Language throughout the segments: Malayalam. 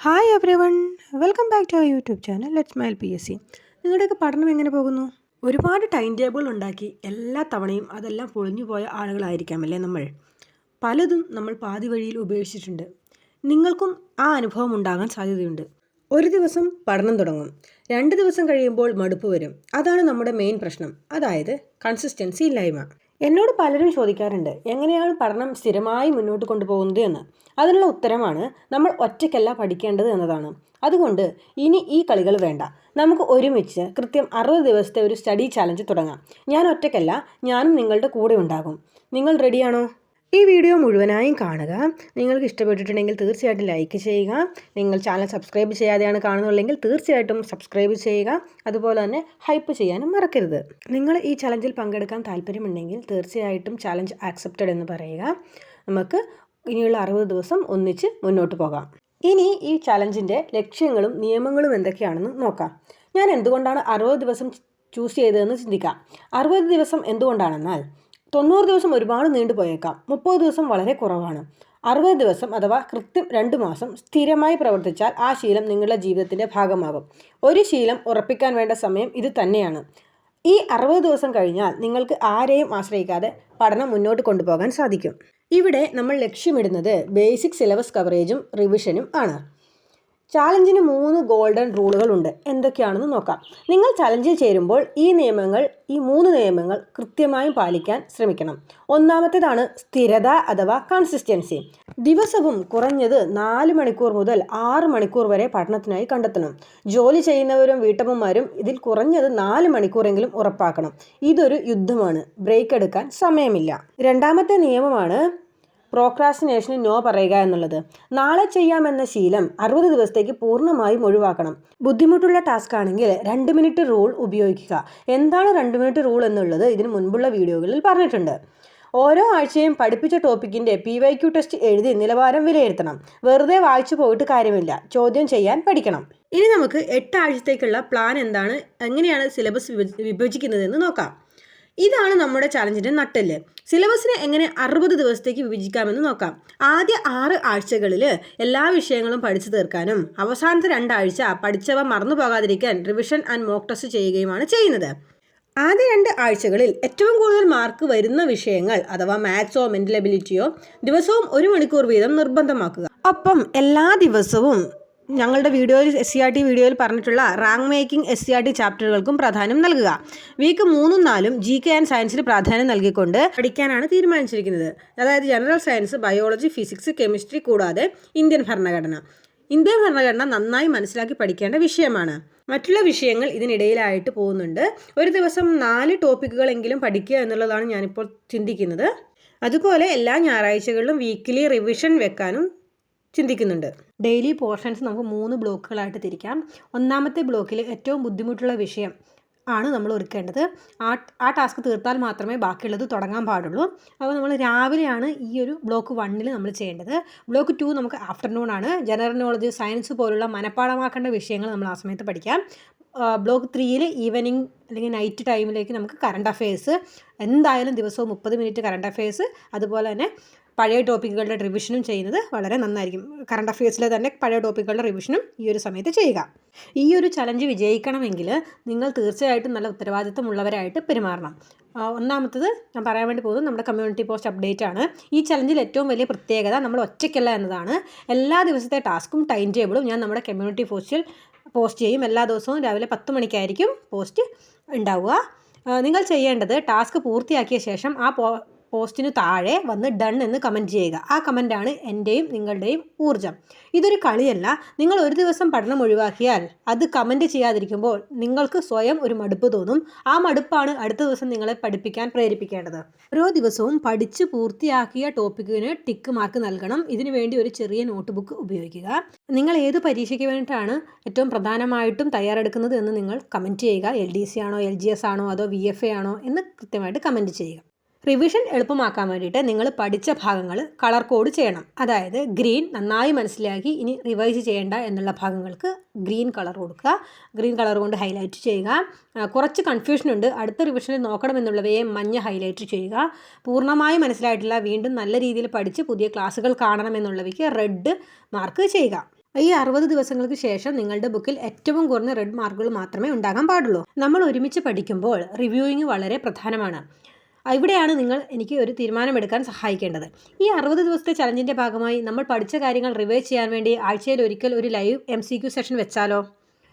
Hi everyone welcome back to our YouTube channel let smile P S C നിങ്ങളുടെയൊക്കെ പഠനം എങ്ങനെ പോകുന്നു? ഒരുപാട് ടൈം ടേബിൾ ഉണ്ടാക്കി എല്ലാ തവണയും അതെല്ലാം പൊളിഞ്ഞു പോയ ആളുകളായിരിക്കാമല്ലേ നമ്മൾ? പലതും നമ്മൾ പാതി വഴിയിൽ ഉപേക്ഷിച്ചിട്ടുണ്ട്. നിങ്ങൾക്കും ആ അനുഭവം ഉണ്ടാകാൻ സാധ്യതയുണ്ട്. ഒരു ദിവസം പഠനം തുടങ്ങും. രണ്ട് ദിവസം കഴിയുമ്പോൾ മടുപ്പ് വരും. അതാണ് നമ്മുടെ മെയിൻ പ്രശ്നം. അതായത് കൺസിസ്റ്റൻസി ഇല്ലായ്മ. എന്നോട് പലരും ചോദിക്കാറുണ്ട് എങ്ങനെയാണ് പഠനം സ്ഥിരമായി മുന്നോട്ട് കൊണ്ടുപോകുന്നത് എന്ന്? അതിനുള്ള ഉത്തരമാണ് നമ്മൾ ഒറ്റയ്ക്കല്ല പഠിക്കേണ്ടത് എന്നതാണ്. അതുകൊണ്ട് ഇനി ഈ കളികൾ വേണ്ട. നമുക്ക് ഒരുമിച്ച് കൃത്യം അറുപത് ദിവസത്തെ ഒരു സ്റ്റഡി ചാലഞ്ച് തുടങ്ങാം. ഞാൻ ഒറ്റയ്ക്കല്ല ഞാനും നിങ്ങളുടെ കൂടെ ഉണ്ടാകും. നിങ്ങൾ റെഡിയാണോ ഈ വീഡിയോ മുഴുവനായും കാണുക. നിങ്ങൾക്ക് ഇഷ്ടപ്പെട്ടിട്ടുണ്ടെങ്കിൽ തീർച്ചയായിട്ടും ലൈക്ക് ചെയ്യുക. നിങ്ങൾ ചാനൽ സബ്സ്ക്രൈബ് ചെയ്യാതെയാണ് കാണുന്നുള്ളെങ്കിൽ തീർച്ചയായിട്ടും സബ്സ്ക്രൈബ് ചെയ്യുക. അതുപോലെ തന്നെ ഹൈപ്പ് ചെയ്യാനും മറക്കരുത്. നിങ്ങൾ ഈ ചലഞ്ചിൽ പങ്കെടുക്കാൻ താല്പര്യമുണ്ടെങ്കിൽ തീർച്ചയായിട്ടും ചലഞ്ച് ആക്സെപ്റ്റഡ് എന്ന് പറയുക. നമുക്ക് ഇനിയുള്ള അറുപത് ദിവസം ഒന്നിച്ച് മുന്നോട്ട് പോകാം. ഇനി ഈ ചലഞ്ചിന്റെ ലക്ഷ്യങ്ങളും നിയമങ്ങളും എന്തൊക്കെയാണെന്ന് നോക്കാം. ഞാൻ എന്തുകൊണ്ടാണ് അറുപത് ദിവസം ചൂസ് ചെയ്തതെന്ന് ചിന്തിക്കാം. അറുപത് ദിവസം എന്തുകൊണ്ടാണെന്നാൽ തൊണ്ണൂറ് ദിവസം ഒരുപാട് നീണ്ടുപോയേക്കാം മുപ്പത് ദിവസം വളരെ കുറവാണ്. അറുപത് ദിവസം അഥവാ കൃത്യം രണ്ട് മാസം സ്ഥിരമായി പ്രവർത്തിച്ചാൽ ആ ശീലം നിങ്ങളുടെ ജീവിതത്തിന്റെ ഭാഗമാകും. ഒരു ശീലം ഉറപ്പിക്കാൻ വേണ്ട സമയം ഇത് തന്നെയാണ്. ഈ അറുപത് ദിവസം കഴിഞ്ഞാൽ നിങ്ങൾക്ക് ആരെയും ആശ്രയിക്കാതെ പഠനം മുന്നോട്ട് കൊണ്ടുപോകാൻ സാധിക്കും. ഇവിടെ നമ്മൾ ലക്ഷ്യമിടുന്നത് ബേസിക് സിലബസ് കവറേജും റിവിഷനും ആണ്. ചാലഞ്ചിന് മൂന്ന് ഗോൾഡൻ റൂളുകൾ ഉണ്ട് എന്തൊക്കെയാണെന്ന് നോക്കാം. നിങ്ങൾ ചലഞ്ചിൽ ചേരുമ്പോൾ ഈ നിയമങ്ങൾ ഈ മൂന്ന് നിയമങ്ങൾ കൃത്യമായും പാലിക്കാൻ ശ്രമിക്കണം. ഒന്നാമത്തേതാണ് സ്ഥിരത അഥവാ കൺസിസ്റ്റൻസി ദിവസവും കുറഞ്ഞത് നാല് മണിക്കൂർ മുതൽ ആറ് മണിക്കൂർ വരെ പഠനത്തിനായി കണ്ടെത്തണം. ജോലി ചെയ്യുന്നവരും വീട്ടമ്മമാരും ഇതിൽ കുറഞ്ഞത് നാല് മണിക്കൂറെങ്കിലും ഉറപ്പാക്കണം. ഇതൊരു യുദ്ധമാണ്. ബ്രേക്ക് എടുക്കാൻ സമയമില്ല. രണ്ടാമത്തെ നിയമമാണ് പ്രോക്രാസ്റ്റിനേഷന് നോ പറയുക എന്നുള്ളത്. നാളെ ചെയ്യാമെന്ന ശീലം അറുപത് ദിവസത്തേക്ക് പൂർണമായും ഒഴിവാക്കണം. ബുദ്ധിമുട്ടുള്ള ടാസ്ക് ആണെങ്കിൽ രണ്ട് മിനിറ്റ് റൂൾ ഉപയോഗിക്കുക. എന്താണ് രണ്ട് മിനിറ്റ് റൂൾ എന്നുള്ളത് ഇതിന് മുൻപുള്ള വീഡിയോകളിൽ പറഞ്ഞിട്ടുണ്ട്. ഓരോ ആഴ്ചയും പഠിപ്പിച്ച ടോപ്പിക്കിന്റെ പി വൈ ക്യു ടെസ്റ്റ് എഴുതി നിലവാരം വിലയിരുത്തണം. വെറുതെ വായിച്ചു പോയിട്ട് കാര്യമില്ല. ചോദ്യം ചെയ്യാൻ പഠിക്കണം. ഇനി നമുക്ക് എട്ട് ആഴ്ചത്തേക്കുള്ള പ്ലാൻ എന്താണ്? എങ്ങനെയാണ് സിലബസ് വിഭജിക്കുന്നതെന്ന് നോക്കാം. ഇതാണ് നമ്മുടെ ചലഞ്ചിന്റെ നട്ടൽ സിലബസിനെ എങ്ങനെ അറുപത് ദിവസത്തേക്ക് വിഭജിക്കാമെന്ന് നോക്കാം. ആദ്യ ആറ് ആഴ്ചകളിൽ എല്ലാ വിഷയങ്ങളും പഠിച്ചു തീർക്കാനും അവസാനത്തെ രണ്ടാഴ്ച പഠിച്ചവ മറന്നു പോകാതിരിക്കാൻ റിവിഷൻ ആൻഡ് മോക്ക് ടെസ്റ്റ് ചെയ്യുകയുമാണ് ചെയ്യുന്നത്. ആദ്യ രണ്ട് ആഴ്ചകളിൽ ഏറ്റവും കൂടുതൽ മാർക്ക് വരുന്ന വിഷയങ്ങൾ അഥവാ മാത്സോ മെന്റൽ എബിലിറ്റിയോ ദിവസവും ഒരു മണിക്കൂർ വീതം നിർബന്ധമാക്കുക. ഒപ്പം എല്ലാ ദിവസവും ഞങ്ങളുടെ വീഡിയോയിൽ എസ് സി ആർ ടി വീഡിയോയിൽ പറഞ്ഞിട്ടുള്ള rank making S C R T ചാപ്റ്ററുകൾക്കും പ്രാധാന്യം നൽകുക. വീക്ക് മൂന്നും നാലും ജി കെ ആൻഡ് സയൻസിന് പ്രാധാന്യം നൽകിക്കൊണ്ട് പഠിക്കാനാണ് തീരുമാനിച്ചിരിക്കുന്നത്. അതായത് general science biology physics chemistry കൂടാതെ ഇന്ത്യൻ ഭരണഘടന. ഇന്ത്യൻ ഭരണഘടന നന്നായി മനസ്സിലാക്കി പഠിക്കേണ്ട വിഷയമാണ്. മറ്റുള്ള വിഷയങ്ങൾ ഇതിനിടയിലായിട്ട് പോകുന്നുണ്ട്. ഒരു ദിവസം നാല് ടോപ്പിക്കുകളെങ്കിലും പഠിക്കുക എന്നുള്ളതാണ് ഞാനിപ്പോൾ ചിന്തിക്കുന്നത്. അതുപോലെ എല്ലാ ഞായറാഴ്ചകളിലും വീക്കിലി റിവിഷൻ വെക്കാനും ചിന്തിക്കുന്നുണ്ട്. ഡെയിലി പോർഷൻസ് നമുക്ക് മൂന്ന് ബ്ലോക്കുകളായിട്ട് തിരിക്കാം. ഒന്നാമത്തെ ബ്ലോക്കിൽ ഏറ്റവും ബുദ്ധിമുട്ടുള്ള വിഷയം ആണ് നമ്മൾ ഒരുക്കേണ്ടത്. ആ ആ ടാസ്ക് തീർത്താൽ മാത്രമേ ബാക്കിയുള്ളത് തുടങ്ങാൻ പാടുള്ളൂ. അപ്പോൾ നമ്മൾ രാവിലെയാണ് ഈ ഒരു ബ്ലോക്ക് വണ്ണിൽ നമ്മൾ ചെയ്യേണ്ടത്. ബ്ലോക്ക് ടു നമുക്ക് ആഫ്റ്റർനൂൺ ആണ്. ജനറൽ നോളജ് സയൻസ് പോലുള്ള മനഃപ്പാടമാക്കേണ്ട വിഷയങ്ങൾ നമ്മൾ ആ സമയത്ത് പഠിക്കാം. ബ്ലോക്ക് ത്രീയിൽ ഈവനിങ് അല്ലെങ്കിൽ നൈറ്റ് ടൈമിലേക്ക് നമുക്ക് കറണ്ട് അഫയേഴ്സ് എന്തായാലും ദിവസവും മുപ്പത് മിനിറ്റ് കറണ്ട് അഫയേഴ്സ് അതുപോലെ തന്നെ പഴയ ടോപ്പിക്കുകളുടെ റിവിഷനും ചെയ്യുന്നത് വളരെ നന്നായിരിക്കും. കറണ്ട് അഫയേഴ്സിലെ തന്നെ പഴയ ടോപ്പിക്കുകളുടെ റിവിഷനും ഈ ഒരു സമയത്ത് ചെയ്യുക. ഈ ഒരു ചലഞ്ച് വിജയിക്കണമെങ്കിൽ നിങ്ങൾ തീർച്ചയായിട്ടും നല്ല ഉത്തരവാദിത്തമുള്ളവരായിട്ട് പെരുമാറണം. ഒന്നാമത്തത് ഞാൻ പറയാൻ വേണ്ടി പോകുന്നത് നമ്മുടെ കമ്മ്യൂണിറ്റി പോസ്റ്റ് അപ്ഡേറ്റ് ആണ്. ഈ ചലഞ്ചിൽ ഏറ്റവും വലിയ പ്രത്യേകത നമ്മൾ ഒറ്റയ്ക്കല്ല എന്നതാണ്. എല്ലാ ദിവസത്തെ ടാസ്ക്കും ടൈം ടേബിളും ഞാൻ നമ്മുടെ കമ്മ്യൂണിറ്റി പോസ്റ്റിൽ പോസ്റ്റ് ചെയ്യും. എല്ലാ ദിവസവും രാവിലെ പത്ത് മണിക്കായിരിക്കും പോസ്റ്റ് ഉണ്ടാവുക. നിങ്ങൾ ചെയ്യേണ്ടത് ടാസ്ക് പൂർത്തിയാക്കിയ ശേഷം ആ പോസ്റ്റിന് താഴെ വന്ന് ഡൺ എന്ന് കമന്റ് ചെയ്യുക. ആ കമന്റാണ് എന്റെയും നിങ്ങളുടെയും ഊർജം. ഇതൊരു കളിയല്ല. നിങ്ങൾ ഒരു ദിവസം പഠനം ഒഴിവാക്കിയാൽ അത് കമന്റ് ചെയ്യാതിരിക്കുമ്പോൾ നിങ്ങൾക്ക് സ്വയം ഒരു മടുപ്പ് തോന്നും. ആ മടുപ്പാണ് അടുത്ത ദിവസം നിങ്ങളെ പഠിപ്പിക്കാൻ പ്രേരിപ്പിക്കേണ്ടത്. ഓരോ ദിവസവും പഠിച്ച് പൂർത്തിയാക്കിയ ടോപ്പിക്കിന് ടിക്ക് മാർക്ക് നൽകണം. ഇതിനു വേണ്ടി ഒരു ചെറിയ നോട്ട് ബുക്ക് ഉപയോഗിക്കുക. നിങ്ങൾ ഏത് പരീക്ഷയ്ക്ക് വേണ്ടിയിട്ടാണ് ഏറ്റവും പ്രധാനമായിട്ടും തയ്യാറെടുക്കുന്നത് എന്ന് നിങ്ങൾ കമന്റ് ചെയ്യുക. എൽ ഡി സി ആണോ എൽ ജി എസ് ആണോ അതോ വി എഫ് എ ആണോ എന്ന് കൃത്യമായിട്ട് കമന്റ് ചെയ്യുക. റിവിഷൻ എളുപ്പമാക്കാൻ വേണ്ടിയിട്ട് നിങ്ങൾ പഠിച്ച ഭാഗങ്ങൾ കളർ കോഡ് ചെയ്യണം. അതായത് ഗ്രീൻ നന്നായി മനസ്സിലാക്കി ഇനി റിവൈസ് ചെയ്യേണ്ട എന്നുള്ള ഭാഗങ്ങൾക്ക് ഗ്രീൻ കളർ കൊടുക്കുക. ഗ്രീൻ കളർ കൊണ്ട് ഹൈലൈറ്റ് ചെയ്യുക. കുറച്ച് കൺഫ്യൂഷൻ ഉണ്ട്. അടുത്ത റിവിഷനിൽ നോക്കണമെന്നുള്ളവയെ മഞ്ഞ ഹൈലൈറ്റ് ചെയ്യുക. പൂർണമായി മനസ്സിലായിട്ടില്ല. വീണ്ടും നല്ല രീതിയിൽ പഠിച്ച് പുതിയ ക്ലാസ്സുകൾ കാണണമെന്നുള്ളവയ്ക്ക് റെഡ് മാർക്ക് ചെയ്യുക. ഈ അറുപത് ദിവസങ്ങൾക്ക് ശേഷം നിങ്ങളുടെ ബുക്കിൽ ഏറ്റവും കുറഞ്ഞ റെഡ് മാർക്കുകൾ മാത്രമേ ഉണ്ടാകാൻ പാടുള്ളൂ. നമ്മൾ ഒരുമിച്ച് പഠിക്കുമ്പോൾ റിവ്യൂയിങ് വളരെ പ്രധാനമാണ്. ഇവിടെയാണ് നിങ്ങൾ എനിക്ക് ഒരു തീരുമാനമെടുക്കാൻ സഹായിക്കേണ്ടത്. ഈ അറുപത് ദിവസത്തെ ചലഞ്ചിന്റെ ഭാഗമായി നമ്മൾ പഠിച്ച കാര്യങ്ങൾ റിവൈസ് ചെയ്യാൻ വേണ്ടി ആഴ്ചയിൽ ഒരിക്കൽ ഒരു ലൈവ് എം സെഷൻ വെച്ചാലോ?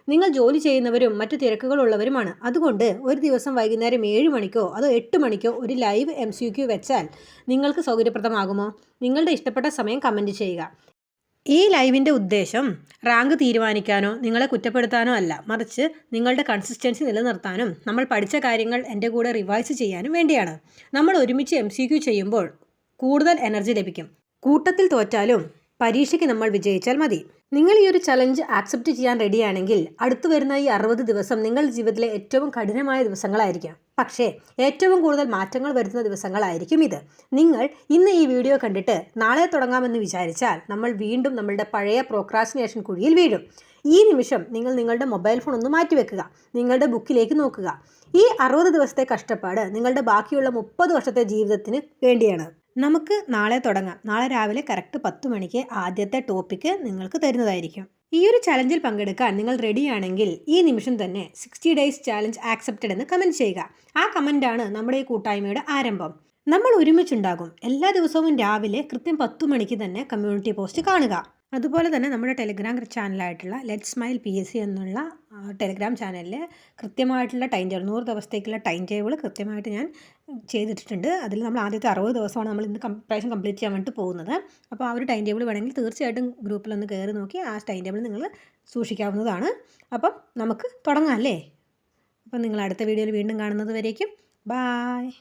നിങ്ങൾ ജോലി ചെയ്യുന്നവരും മറ്റു തിരക്കുകളുള്ളവരുമാണ്. അതുകൊണ്ട് ഒരു ദിവസം വൈകുന്നേരം ഏഴ് മണിക്കോ അതോ എട്ട് മണിക്കോ ഒരു ലൈവ് എം വെച്ചാൽ നിങ്ങൾക്ക് സൗകര്യപ്രദമാകുമോ? നിങ്ങളുടെ ഇഷ്ടപ്പെട്ട സമയം കമന്റ് ചെയ്യുക. ഈ ലൈവിന്റെ ഉദ്ദേശം റാങ്ക് തീരുമാനിക്കാനോ നിങ്ങളെ കുറ്റപ്പെടുത്താനോ അല്ല. മറിച്ച് നിങ്ങളുടെ കൺസിസ്റ്റൻസി നിലനിർത്താനും നമ്മൾ പഠിച്ച കാര്യങ്ങൾ എന്റെ കൂടെ റിവൈസ് ചെയ്യാനും വേണ്ടിയാണ്. നമ്മൾ ഒരുമിച്ച് എം ചെയ്യുമ്പോൾ കൂടുതൽ എനർജി ലഭിക്കും. കൂട്ടത്തിൽ തോറ്റാലും പരീക്ഷയ്ക്ക് നമ്മൾ വിജയിച്ചാൽ മതി. നിങ്ങൾ ഈ ഒരു ചലഞ്ച് ആക്സെപ്റ്റ് ചെയ്യാൻ റെഡിയാണെങ്കിൽ അടുത്തു വരുന്ന ഈ അറുപത് ദിവസം നിങ്ങളുടെ ജീവിതത്തിലെ ഏറ്റവും കഠിനമായ ദിവസങ്ങളായിരിക്കാം. പക്ഷേ ഏറ്റവും കൂടുതൽ മാറ്റങ്ങൾ വരുത്തുന്ന ദിവസങ്ങളായിരിക്കും ഇത്. നിങ്ങൾ ഇന്ന് ഈ വീഡിയോ കണ്ടിട്ട് നാളെ തുടങ്ങാമെന്ന് വിചാരിച്ചാൽ നമ്മൾ വീണ്ടും നമ്മളുടെ പഴയ പ്രോക്രാസിനേഷൻ കുഴിയിൽ വീഴും. ഈ നിമിഷം നിങ്ങൾ നിങ്ങളുടെ മൊബൈൽ ഫോൺ ഒന്ന് മാറ്റിവെക്കുക നിങ്ങളുടെ ബുക്കിലേക്ക് നോക്കുക. ഈ അറുപത് ദിവസത്തെ കഷ്ടപ്പാട് നിങ്ങളുടെ ബാക്കിയുള്ള മുപ്പത് വർഷത്തെ ജീവിതത്തിന് വേണ്ടിയാണ്. നമുക്ക് നാളെ തുടങ്ങാം. നാളെ രാവിലെ കറക്റ്റ് പത്ത് മണിക്ക് ആദ്യത്തെ ടോപ്പിക്ക് നിങ്ങൾക്ക് തരുന്നതായിരിക്കും. ഈ ഒരു ചലഞ്ചിൽ പങ്കെടുക്കാൻ നിങ്ങൾ റെഡിയാണെങ്കിൽ ഈ നിമിഷം തന്നെ സിക്സ്റ്റി ഡേയ്സ് ചാലഞ്ച് ആക്സെപ്റ്റഡ് എന്ന് കമന്റ് ചെയ്യുക. ആ കമന്റാണ് നമ്മുടെ ഈ കൂട്ടായ്മയുടെ ആരംഭം. നമ്മൾ ഒരുമിച്ചുണ്ടാകും. എല്ലാ ദിവസവും രാവിലെ കൃത്യം പത്ത് മണിക്ക് തന്നെ കമ്മ്യൂണിറ്റി പോസ്റ്റ് കാണുക. അതുപോലെ തന്നെ നമ്മുടെ Telegram ചാനലായിട്ടുള്ള let smile P S C എന്നുള്ള ടെലിഗ്രാം ചാനലിൽ കൃത്യമായിട്ടുള്ള ടൈം ടേബിൾ നൂറ് ദിവസത്തേക്കുള്ള ടൈം ടേബിൾ കൃത്യമായിട്ട് ഞാൻ ചെയ്തിട്ടുണ്ട് അതിൽ നമ്മൾ ആദ്യത്തെ അറുപത് ദിവസമാണ് നമ്മൾ ഇന്ന് പ്രാവശ്യം കംപ്ലീറ്റ് ചെയ്യാൻ വേണ്ടിയിട്ട് പോകുന്നത്. അപ്പോൾ ആ ഒരു ടൈം ടേബിൾ വേണമെങ്കിൽ തീർച്ചയായിട്ടും ഗ്രൂപ്പിലൊന്ന് കയറി നോക്കി ആ ടൈം ടേബിൾ നിങ്ങൾ സൂക്ഷിക്കാവുന്നതാണ്. അപ്പം നമുക്ക് തുടങ്ങാം അല്ലേ? അപ്പം നിങ്ങൾ അടുത്ത വീഡിയോയിൽ വീണ്ടും കാണുന്നത് വരേക്കും. ബായ്.